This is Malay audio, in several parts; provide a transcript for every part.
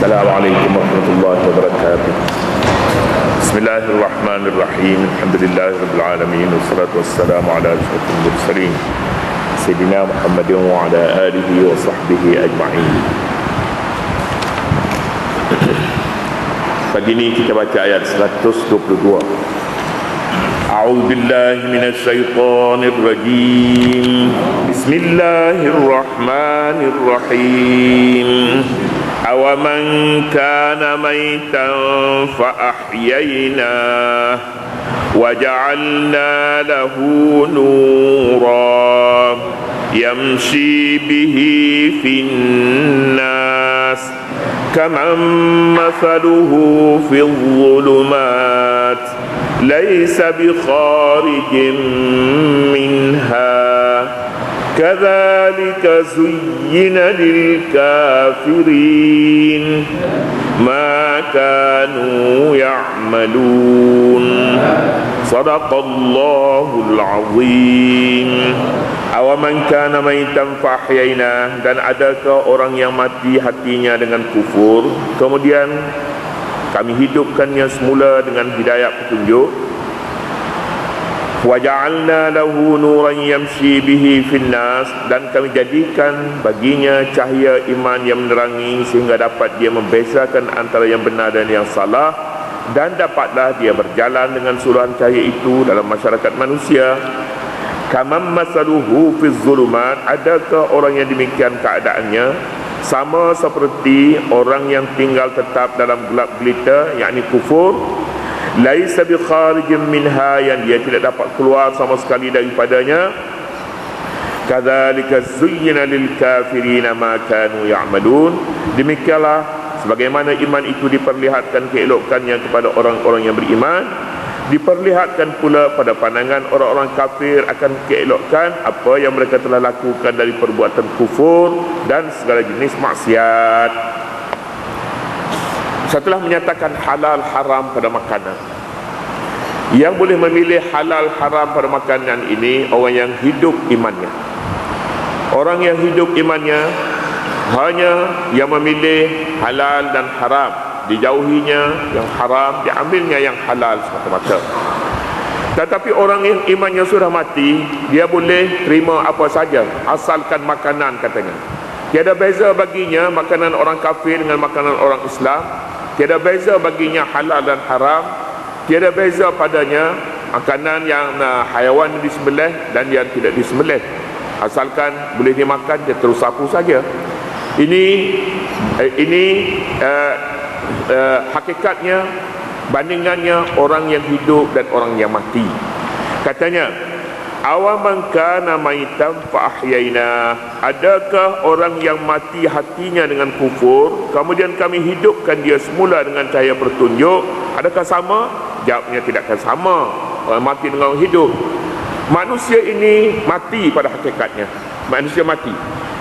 السلام عليكم ورحمة الله وبركاته. بسم الله الرحمن الرحيم. الحمد لله رب العالمين والصلاة والسلام على أشرف المرسلين سيدنا محمد وعلى آله وصحبه أجمعين. Pagi ini kita baca ayat 122 أعوذ بالله من الشيطان الرجيم بسم الله الرحمن الرحيم أومن كان ميتا فأحييناه وجعلنا له نورا يمشي به في الناس كمن مثله في الظلمات ليس بخارج منها كذلك زين للكافرين ما كانوا يعملون صدق الله العظيم Awaman kana maitan fahyaina dan adakah orang yang mati hatinya dengan kufur kemudian kami hidupkannya semula dengan hidayah petunjuk waja'alna lahu nuran yamshi bihi finnas dan kami jadikan baginya cahaya iman yang menerangi sehingga dapat dia membezakan antara yang benar dan yang salah. Dan dapatlah dia berjalan dengan suluhan cahaya itu dalam masyarakat manusia. Kamam masaluhu fi zulumat. Adakah orang yang demikian keadaannya? Sama seperti orang yang tinggal tetap dalam gelap gelita yakni kufur laisa bi kharijin minha yang dia tidak dapat keluar sama sekali daripadanya. Kadzalika zuyyina lil kafirin ma kanu ya'malun. Demikianlah sebagaimana iman itu diperlihatkan keelokannya kepada orang-orang yang beriman. Diperlihatkan pula pada pandangan orang-orang kafir akan keelokan apa yang mereka telah lakukan dari perbuatan kufur dan segala jenis maksiat setelah menyatakan halal haram pada makanan. Yang boleh memilih halal haram pada makanan ini orang yang hidup imannya. Orang yang hidup imannya hanya yang memilih halal dan haram. Dijauhinya yang haram diambilnya yang halal semata-mata. Tetapi orang yang imannya sudah mati dia boleh terima apa saja asalkan makanan katanya. Tiada beza baginya makanan orang kafir dengan makanan orang Islam tiada beza baginya halal dan haram. Tiada beza padanya makanan yang uh, haiwan disembelih dan yang tidak disembelih. Asalkan boleh dimakan dia terus sapu saja. Ini eh, ini uh, uh, hakikatnya bandingannya orang yang hidup dan orang yang mati. Katanya awaman kana maitan fa ahyaina adakah orang yang mati hatinya dengan kufur? Kemudian kami hidupkan dia semula dengan cahaya petunjuk. Adakah sama? Jawabnya tidak akan sama. Orang mati dengan orang hidup. Manusia ini mati pada hakikatnya. Manusia mati.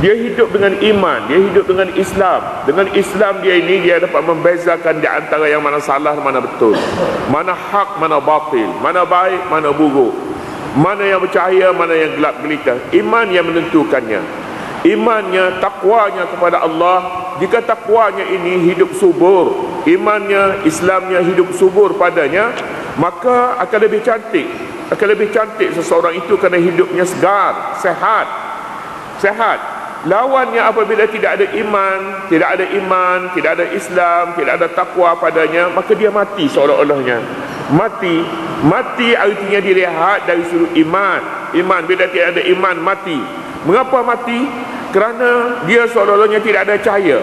Dia hidup dengan iman, dia hidup dengan Islam. Dengan Islam dia ini dia dapat membezakan di antara yang mana salah mana betul. Mana hak, mana batil, mana baik, mana buruk. Mana yang bercahaya, mana yang gelap gelita. Iman yang menentukannya. Imannya, takwanya kepada Allah. Jika takwanya ini hidup subur, imannya, Islamnya hidup subur padanya, maka akan lebih cantik. Akan lebih cantik seseorang itu kerana hidupnya segar, sehat. Sehat lawannya apabila tidak ada iman tidak ada iman tidak ada Islam tidak ada takwa padanya maka dia mati seolah-olahnya mati. Mati artinya dilihat dari sudut iman. Iman bila tidak ada iman mati. Mengapa mati? Kerana dia seolah-olahnya tidak ada cahaya.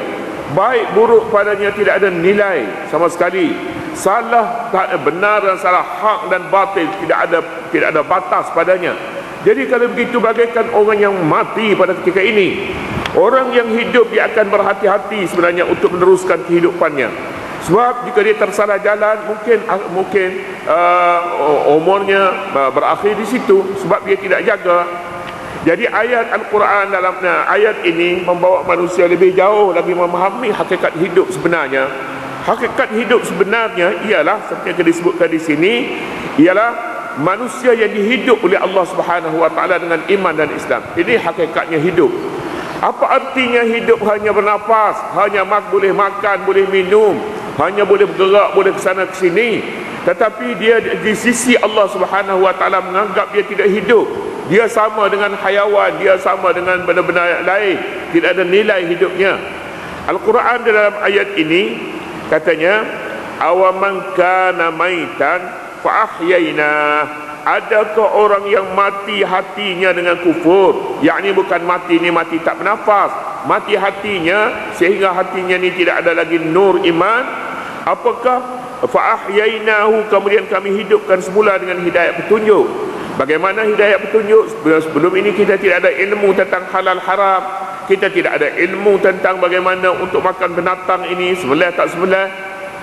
Baik buruk padanya tidak ada nilai sama sekali. Salah tak benar dan salah hak dan batil tidak ada tidak ada batas padanya. Jadi kalau begitu bagaikan orang yang mati pada ketika ini. Orang yang hidup dia akan berhati-hati sebenarnya untuk meneruskan kehidupannya Sebab jika dia tersalah jalan mungkin mungkin uh, umurnya uh, berakhir di situ Sebab dia tidak jaga Jadi ayat Al-Quran dalam ayat ini membawa manusia lebih jauh lagi memahami hakikat hidup sebenarnya Hakikat hidup sebenarnya ialah seperti yang disebutkan di sini Ialah manusia yang dihidup oleh Allah Subhanahu wa taala dengan iman dan Islam. Ini hakikatnya hidup. Apa artinya hidup hanya bernafas, hanya mak boleh makan, boleh minum, hanya boleh bergerak, boleh ke sana ke sini. Tetapi dia di sisi Allah Subhanahu Wa Taala menganggap dia tidak hidup. Dia sama dengan hayawan, dia sama dengan benda-benda lain. Tidak ada nilai hidupnya. Al-Quran dalam ayat ini katanya awaman kana maitan fa ahyayna adakah orang yang mati hatinya dengan kufur yakni bukan mati ni mati tak bernafas mati hatinya sehingga hatinya ni tidak ada lagi nur iman apakah fa ahyainahu kemudian kami hidupkan semula dengan hidayah petunjuk? Bagaimana hidayah petunjuk? Sebelum ini kita tidak ada ilmu tentang halal haram. Kita tidak ada ilmu tentang bagaimana untuk makan binatang ini sebelah tak sebelah.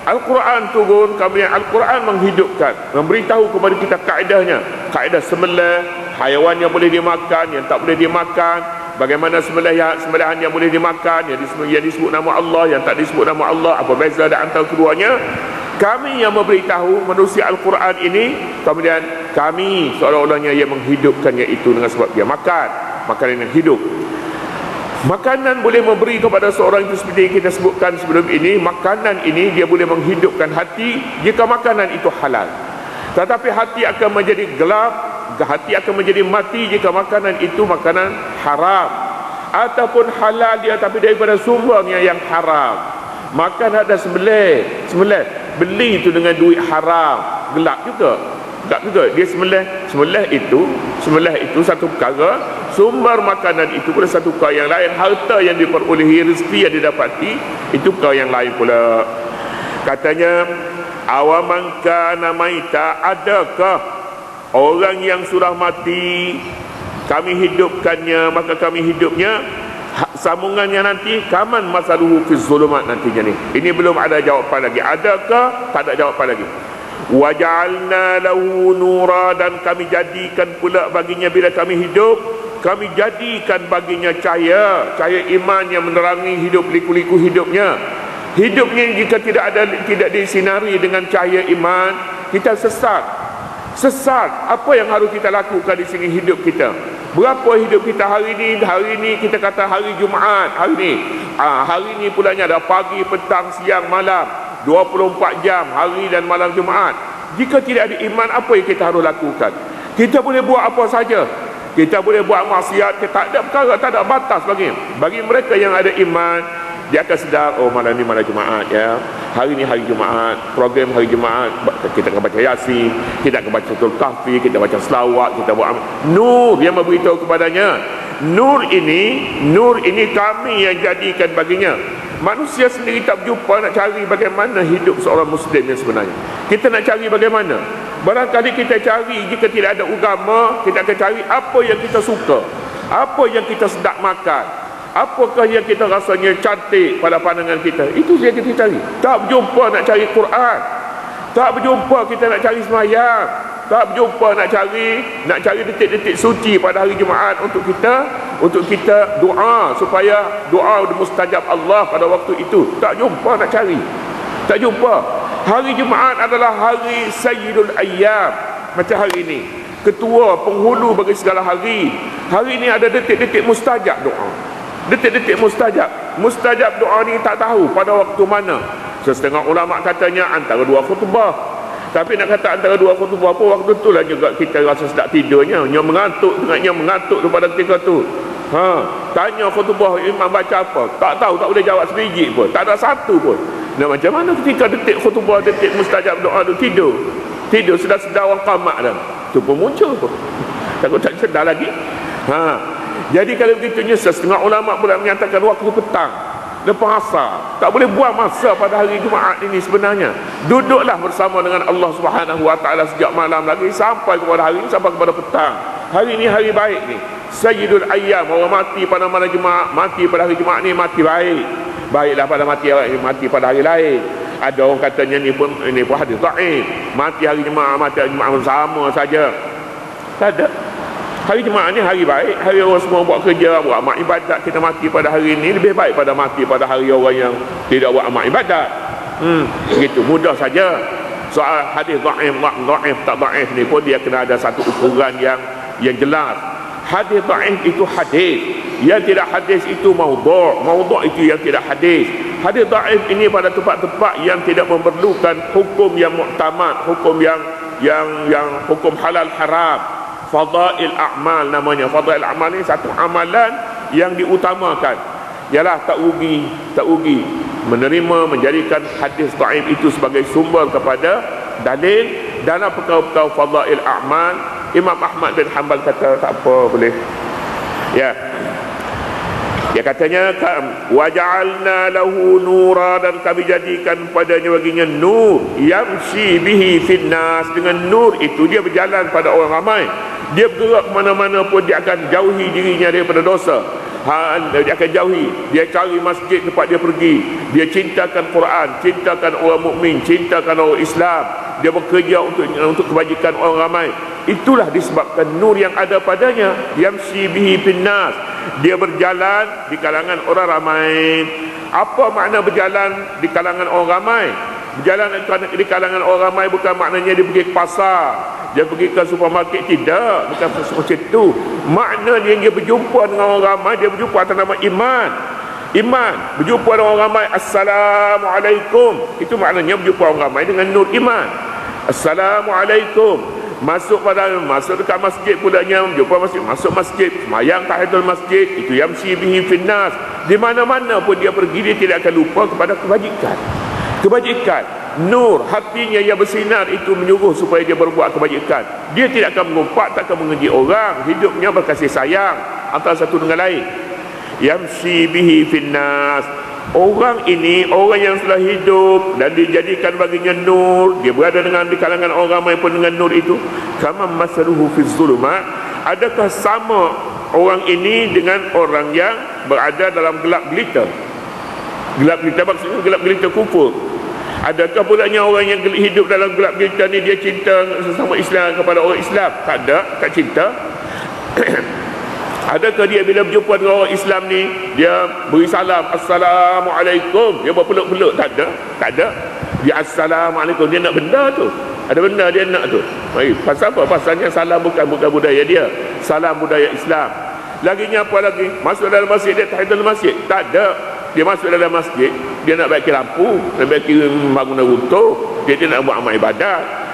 Al-Quran turun kemudian Al-Quran menghidupkan memberitahu kepada kita kaedahnya kaedah sebelah haiwan yang boleh dimakan yang tak boleh dimakan bagaimana sebelah yang sembelihan yang boleh dimakan yang disebut, yang disebut nama Allah yang tak disebut nama Allah apa beza di antara keduanya? Kami yang memberitahu manusia Al-Quran ini kemudian kami seolah-olahnya yang menghidupkannya itu dengan sebab dia makan makanan yang hidup. Makanan boleh memberi kepada seorang itu seperti kita sebutkan sebelum ini Makanan ini dia boleh menghidupkan hati Jika makanan itu halal. Tetapi hati akan menjadi gelap Hati akan menjadi mati jika makanan itu makanan haram. Ataupun halal dia tapi daripada sumbernya yang haram. Makan ada sembelih. Sembelih. Beli itu dengan duit haram. Gelap juga. Tak juga. Dia sembelih. Sembelih itu sembelih itu satu perkara. Sumber makanan itu pula satu perkara yang lain. Harta yang diperolehi rezeki yang didapati itu perkara yang lain pula. Katanya awaman kana maita adakah orang yang sudah mati kami hidupkannya maka kami hidupnya sambungannya nanti kaman masaluhu fi zulumat nantinya ni. Ini belum ada jawapan lagi. Adakah? Tak ada jawapan lagi. Waja'alna lahu nura dan kami jadikan pula baginya bila kami hidup. Kami jadikan baginya cahaya cahaya iman yang menerangi hidup liku-liku hidupnya. Hidupnya jika tidak ada tidak disinari dengan cahaya iman kita sesat sesat. Apa yang harus kita lakukan di sini hidup kita? Berapa hidup kita hari ini hari ini kita kata hari Jumaat. Hari ini ah, hari ini pulanya ada pagi petang siang malam. 24 jam hari dan malam Jumaat. Jika tidak ada iman apa yang kita harus lakukan? Kita boleh buat apa saja. Kita boleh buat maksiat kita tak ada perkara tak ada batas bagi bagi mereka yang ada iman dia akan sedar oh malam ni malam Jumaat ya hari ni hari Jumaat program hari Jumaat kita akan baca Yasin kita akan baca Tul Kahfi kita baca selawat kita buat nur yang memberitahu kepadanya nur ini nur ini kami yang jadikan baginya Manusia sendiri tak berjumpa nak cari bagaimana hidup seorang Muslim yang sebenarnya. Kita nak cari bagaimana. Barangkali kita cari jika tidak ada agama, kita akan cari apa yang kita suka. Apa yang kita sedap makan. Apakah yang kita rasanya cantik pada pandangan kita. Itu saja kita cari. Tak berjumpa nak cari Quran. Tak berjumpa kita nak cari semayang. Tak berjumpa nak cari nak cari detik-detik suci pada hari Jumaat untuk kita untuk kita doa supaya doa mustajab Allah pada waktu itu. Tak jumpa nak cari. Tak jumpa. Hari Jumaat adalah hari Sayyidul Ayyam. Macam hari ini. Ketua penghulu bagi segala hari. Hari ini ada detik-detik mustajab doa detik-detik mustajab mustajab doa ni tak tahu pada waktu mana setengah ulama katanya antara dua khutbah tapi nak kata antara dua khutbah apa waktu tu lah juga kita rasa sedap tidurnya. Yang mengantuk dengannya mengantuk tu pada ketika tu. Ha, tanya khutbah imam baca apa? Tak tahu, tak boleh jawab sebiji pun. Tak ada satu pun. Nah macam mana ketika detik khutbah, detik mustajab doa tu tidur? Tidur sudah sedar orang qamak dah. Tu pun muncul pun. Takut tak sedar lagi. Ha. Jadi kalau begitunya setengah ulama pula menyatakan waktu petang. Lepas asar tak boleh buang masa pada hari Jumaat ini sebenarnya. Duduklah bersama dengan Allah Subhanahu Wa Taala sejak malam lagi sampai kepada hari ini sampai kepada petang. Hari ini hari baik ni. Sayyidul Ayyam orang mati pada malam Jumaat mati pada hari Jumaat ni mati baik. Baiklah pada mati mati pada hari lain. Ada orang katanya ni pun ini pun hadis dhaif. Mati hari Jumaat mati hari Jumaat sama saja. Tak ada Hari Jumaat ni hari baik. Hari orang semua buat kerja Buat amat ibadat Kita mati pada hari ini Lebih baik pada mati pada hari orang yang Tidak buat amat ibadat. Hmm, begitu. Mudah saja. Soal hadis dhaif, dhaif, tak dhaif ni pun dia kena ada satu ukuran yang yang jelas. hadis dhaif itu hadis. Yang tidak hadis itu maudhu' maudhu' itu yang tidak hadis. Hadis dhaif ini pada tempat-tempat yang tidak memerlukan hukum yang muktamad hukum yang yang yang hukum halal haram fadail a'mal namanya. Fadail a'mal ini satu amalan yang diutamakan. Ialah tak rugi tak rugi menerima menjadikan hadis dhaif itu sebagai sumber kepada dalil. Dalam perkara-perkara fadail a'mal Imam Ahmad bin Hanbal kata tak apa boleh. Ya dia katanya waja'alna lahu nura dan kami jadikan padanya baginya nur yamshi bihi finnas. Dengan nur itu dia berjalan pada orang ramai. Dia bergerak mana-mana pun dia akan jauhi dirinya daripada dosa ha, dia akan jauhi. Dia cari masjid tempat dia pergi. Dia cintakan Quran cintakan orang mukmin cintakan orang Islam. Dia bekerja untuk untuk kebajikan orang ramai. Itulah disebabkan nur yang ada padanya. Yamshi bihi finnas. Dia berjalan di kalangan orang ramai. Apa makna berjalan di kalangan orang ramai berjalan di kalangan orang ramai bukan maknanya dia pergi ke pasar dia pergi ke supermarket. Tidak bukan macam itu maknanya dia berjumpa dengan orang ramai dia berjumpa atas nama iman. Iman berjumpa dengan orang ramai assalamualaikum. Itu maknanya berjumpa orang ramai dengan nur iman. Assalamualaikum. Masuk pada masuk dekat masjid pulanya jumpa masjid masuk masjid semayang tahiyatul masjid itu yang bihi finnas. Di mana-mana pun dia pergi dia tidak akan lupa kepada kebajikan kebajikan nur hatinya yang bersinar itu menyuruh supaya dia berbuat kebajikan dia tidak akan mengumpat tak akan mengeji orang hidupnya berkasih sayang antara satu dengan lain yamsi bihi finnas Orang ini orang yang telah hidup dan dijadikan baginya nur, dia berada dengan di kalangan orang ramai pun dengan nur itu. Kama masaluhu fi zulumat, adakah sama orang ini dengan orang yang berada dalam gelap gelita? Gelap gelita maksudnya gelap gelita kufur. Adakah pulanya orang yang hidup dalam gelap gelita ni dia cinta sesama Islam kepada orang Islam? Tak ada, tak cinta. Adakah dia bila berjumpa dengan orang Islam ni Dia beri salam Assalamualaikum Dia berpeluk-peluk Tak ada Tak ada Dia Assalamualaikum Dia nak benda tu Ada benda dia nak tu Baik. Pasal apa? Pasalnya salam bukan bukan budaya dia Salam budaya Islam Laginya apa lagi? Masuk dalam masjid dia tahidul masjid Tak ada Dia masuk dalam masjid Dia nak baiki lampu Nak baiki bangunan runtuh Dia tidak nak buat amal ibadat.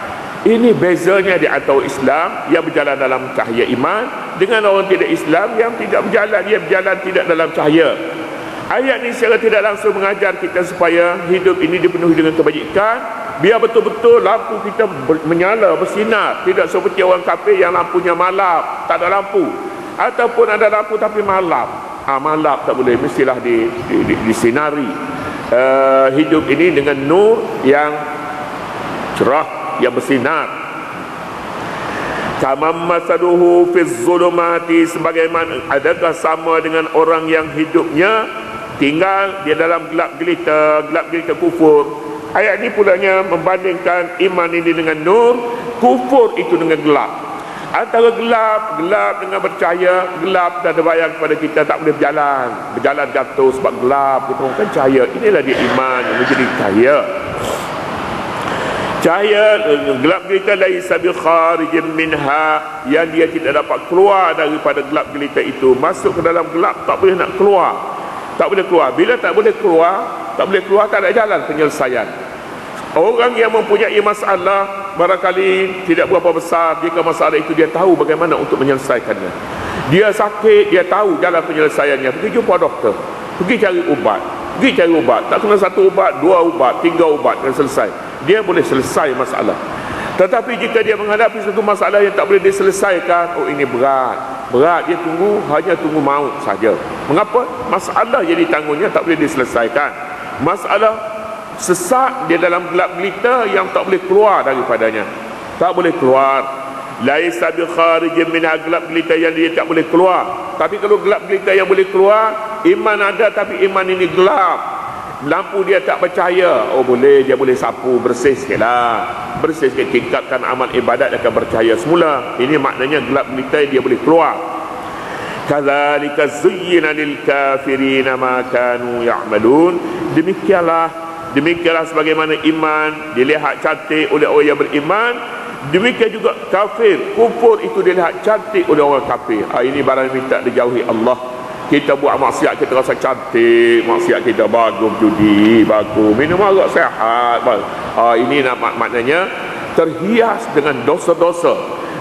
Ini bezanya di antara Islam yang berjalan dalam cahaya iman dengan orang tidak Islam yang tidak berjalan dia berjalan tidak dalam cahaya. Ayat ini secara tidak langsung mengajar kita supaya hidup ini dipenuhi dengan kebajikan biar betul-betul lampu kita menyala bersinar. Tidak seperti orang kafir yang lampunya malam tak ada lampu. Ataupun ada lampu tapi malam ah malam tak boleh mestilah di di, di, di sinari uh, hidup ini dengan nur yang cerah yang bersinar. Kama masaduhu fi zulumati sebagaimana adakah sama dengan orang yang hidupnya tinggal di dalam gelap gelita gelap gelita kufur? Ayat ini pulanya membandingkan iman ini dengan nur kufur itu dengan gelap antara gelap gelap dengan bercahaya gelap dan terbayang kepada kita tak boleh berjalan. Berjalan jatuh sebab gelap kita cahaya. Inilah dia iman yang menjadi cahaya. Cahaya gelap gelita laisa bi kharijin minha yang dia tidak dapat keluar daripada gelap gelita itu. Masuk ke dalam gelap tak boleh nak keluar. Tak boleh keluar. Bila tak boleh keluar tak boleh keluar tak ada jalan penyelesaian. Orang yang mempunyai masalah barangkali tidak berapa besar jika masalah itu dia tahu bagaimana untuk menyelesaikannya. Dia sakit dia tahu jalan penyelesaiannya. Pergi jumpa doktor. Pergi cari ubat. Pergi cari ubat. Tak kena satu ubat dua ubat tiga ubat dan selesai. Dia boleh selesai masalah. Tetapi jika dia menghadapi satu masalah yang tak boleh diselesaikan oh ini berat. Berat dia tunggu hanya tunggu maut saja. Mengapa? Masalah yang ditanggungnya tak boleh diselesaikan. Masalah sesak dia dalam gelap gelita yang tak boleh keluar daripadanya. Tak boleh keluar. Laisa bi kharijin min gelap gelita yang dia tak boleh keluar. Tapi kalau gelap gelita yang boleh keluar iman ada tapi iman ini gelap. Lampu dia tak percaya oh boleh dia boleh sapu bersih sikit lah bersih sikit tingkatkan amal ibadat akan bercahaya semula. Ini maknanya gelap gulita dia boleh keluar. Kadzalika zuyyina lil kafirin ma kanu ya'malun. Demikianlah demikianlah sebagaimana iman dilihat cantik oleh orang yang beriman. Demikian juga kafir kufur itu dilihat cantik oleh orang kafir. Ha, ini barang minta dijauhi Allah. Kita buat maksiat kita rasa cantik. Maksiat kita bagus judi bagus. Minum agak sehat ha, ini nak maknanya terhias dengan dosa-dosa.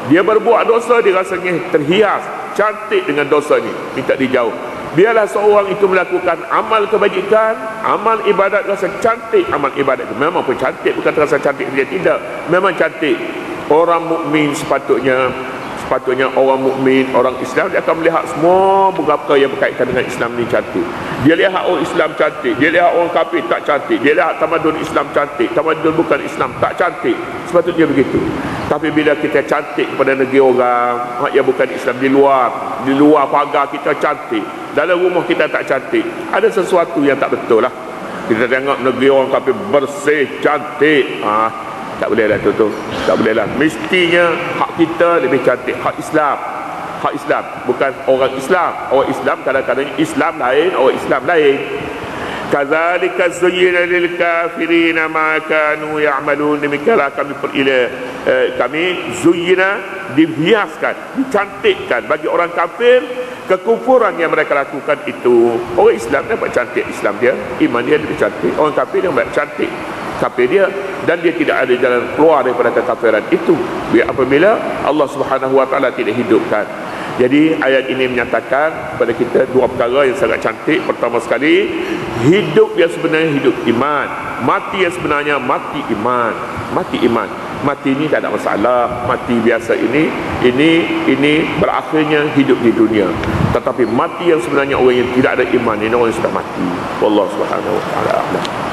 Dia berbuat dosa dia rasanya terhias cantik dengan dosa ni. Minta dijauh biarlah seorang itu melakukan amal kebajikan amal ibadat rasa cantik. Amal ibadat itu memang pun cantik bukan terasa cantik dia tidak. Memang cantik. Orang mukmin sepatutnya sepatutnya orang mukmin, orang Islam dia akan melihat semua beberapa yang berkaitan dengan Islam ni cantik. Dia lihat orang Islam cantik, dia lihat orang kafir tak cantik, dia lihat tamadun Islam cantik, tamadun bukan Islam tak cantik. Sepatutnya begitu. Tapi bila kita cantik kepada negeri orang yang bukan Islam di luar, di luar pagar kita cantik, dalam rumah kita tak cantik, ada sesuatu yang tak betul lah. Kita tengok negeri orang kafir bersih, cantik, ah, tak boleh lah tu tu tak boleh lah mestinya kita lebih cantik. Hak Islam. Hak Islam. Bukan orang Islam. Orang Islam kadang-kadang Islam lain orang Islam lain. Kadzalika zuyyina lil kafirin ma kanu ya'malun. Demikianlah kami perila eh, kami zuyyina dihiaskan dicantikkan bagi orang kafir kekufuran yang mereka lakukan itu. Orang Islam dapat cantik Islam dia. Iman dia lebih cantik. Orang kafir dia dapat cantik kafir dia dan dia tidak ada jalan keluar daripada kekafiran itu. Biar apabila Allah Subhanahu wa taala tidak hidupkan. Jadi ayat ini menyatakan kepada kita dua perkara yang sangat cantik. Pertama sekali hidup yang sebenarnya hidup iman. Mati yang sebenarnya mati iman. Mati iman. Mati ini tak ada masalah. Mati biasa ini ini ini berakhirnya hidup di dunia. Tetapi mati yang sebenarnya orang yang tidak ada iman ini orang yang sudah mati. Allah Subhanahu wa taala